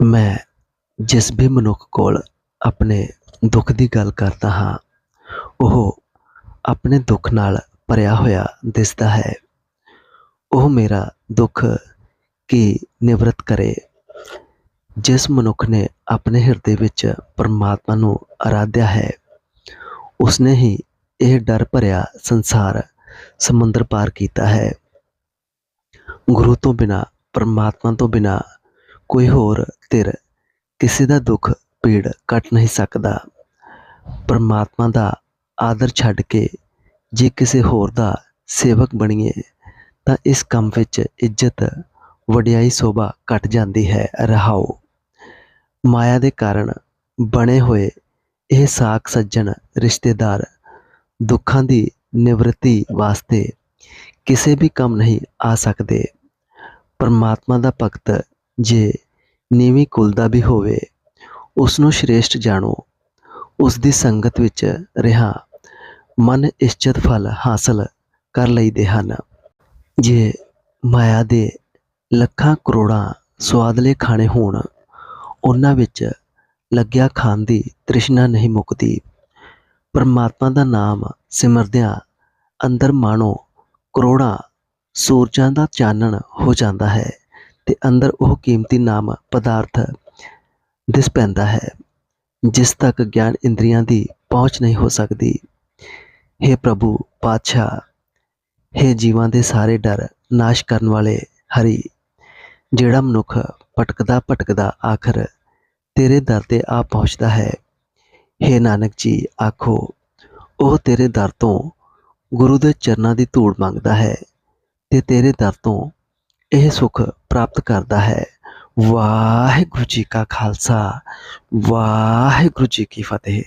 ਮੈਂ ਜਿਸ ਵੀ ਮਨੁੱਖ ਕੋਲ ਆਪਣੇ ਦੁੱਖ ਦੀ ਗੱਲ ਕਰਦਾ ਹਾਂ, ਉਹ ਆਪਣੇ ਦੁੱਖ ਨਾਲ ਭਰਿਆ ਹੋਇਆ ਦਿਸਦਾ ਹੈ। ਉਹ ਮੇਰਾ ਦੁੱਖ ਕੀ ਨਿਵਰਤ ਕਰੇ? ਜਿਸ ਮਨੁੱਖ ਨੇ ਆਪਣੇ ਹਿਰਦੇ ਵਿੱਚ ਪਰਮਾਤਮਾ ਨੂੰ ਆਰਾਧਿਆ ਹੈ, ਉਸਨੇ ਹੀ ਇਹ ਡਰ ਭਰਿਆ ਸੰਸਾਰ ਸਮੁੰਦਰ ਪਾਰ ਕੀਤਾ ਹੈ। ਗੁਰੂ ਤੋਂ ਬਿਨਾ, ਪਰਮਾਤਮਾ ਤੋਂ ਬਿਨਾ ਕੋਈ ਹੋਰ ਧਿਰ ਕਿਸੇ ਦਾ ਦੁੱਖ, ਪੀੜ ਕੱਟ ਨਹੀਂ ਸਕਦਾ। ਪਰਮਾਤਮਾ ਦਾ ਆਦਰ ਛੱਡ ਕੇ ਜੇ ਕਿਸੇ ਹੋਰ ਦਾ ਸੇਵਕ ਬਣੀਏ, ਤਾਂ ਇਸ ਕੰਮ ਵਿੱਚ ਇੱਜ਼ਤ, ਵਡਿਆਈ, ਸੋਭਾ ਘਟ ਜਾਂਦੀ ਹੈ। ਰਹਾਓ। ਮਾਇਆ ਦੇ ਕਾਰਨ ਬਣੇ ਹੋਏ ਇਹ ਸਾਕ ਸੱਜਣ, ਰਿਸ਼ਤੇਦਾਰ ਦੁੱਖਾਂ ਦੀ ਨਿਵਰਤੀ ਵਾਸਤੇ ਕਿਸੇ ਵੀ ਕੰਮ ਨਹੀਂ ਆ ਸਕਦੇ। ਪਰਮਾਤਮਾ ਦਾ ਭਗਤ ਜੇ ਨੀਵੀਂ ਕੁਲ ਦਾ ਵੀ ਹੋਵੇ ਉਸ ਨੂੰ ਸ਼੍ਰੇਸ਼ਟ ਜਾਣੋ। ਉਸ ਦੀ ਸੰਗਤ ਵਿੱਚ ਰਿਹਾ, ਮਨ ਇਸ਼ਚਤ ਫਲ ਹਾਸਲ ਕਰ ਲਈਦੇ ਹਨ। ਜੇ ਮਾਇਆ ਦੇ ਲੱਖਾਂ ਕਰੋੜਾਂ ਸਵਾਦਲੇ ਖਾਣੇ ਹੋਣ, ਉਹਨਾਂ ਵਿੱਚ ਲੱਗਿਆ ਖਾਣ ਦੀ ਤ੍ਰਿਸ਼ਨਾ ਨਹੀਂ ਮੁੱਕਦੀ। ਪਰਮਾਤਮਾ ਦਾ ਨਾਮ ਸਿਮਰਦਿਆਂ ਅੰਦਰ ਮਾਣੋ ਕਰੋੜਾਂ ਸੂਰਜਾਂ ਦਾ ਚਾਨਣ ਹੋ ਜਾਂਦਾ ਹੈ। ਤੇ ਅੰਦਰ ਉਹ ਕੀਮਤੀ ਨਾਮ ਪਦਾਰਥ ਦਿਸ ਪੈਂਦਾ ਹੈ ਜਿਸ ਤੱਕ ਗਿਆਨ ਇੰਦਰੀਆਂ ਦੀ ਪਹੁੰਚ ਨਹੀਂ ਹੋ ਸਕਦੀ हे ਪ੍ਰਭੂ ਪਾਤਸ਼ਾਹ हे ਜੀਵਾਂ ਦੇ ਸਾਰੇ ਡਰ ਨਾਸ਼ ਕਰਨ ਵਾਲੇ ਹਰੀ ਜਿਹੜਾ ਮਨੁੱਖ ਭਟਕਦਾ ਭਟਕਦਾ ਆਖਰ ਤੇਰੇ ਦਰ ਤੇ ਆ ਪਹੁੰਚਦਾ ਹੈ हे ਨਾਨਕ ਜੀ ਆਖੋ ਉਹ ਤੇਰੇ ਦਰ ਤੋਂ ਗੁਰੂ ਦੇ ਚਰਨਾਂ ਦੀ ਧੂੜ ਮੰਗਦਾ ਹੈ ਤੇ ਤੇਰੇ ਦਰ ਤੋਂ ਇਹ ਸੁਖ ਪ੍ਰਾਪਤ ਕਰਦਾ ਹੈ। ਵਾਹਿਗੁਰੂ ਜੀ ਕਾ ਖਾਲਸਾ। ਵਾਹਿਗੁਰੂ ਜੀ ਕੀ ਫਤਿਹ।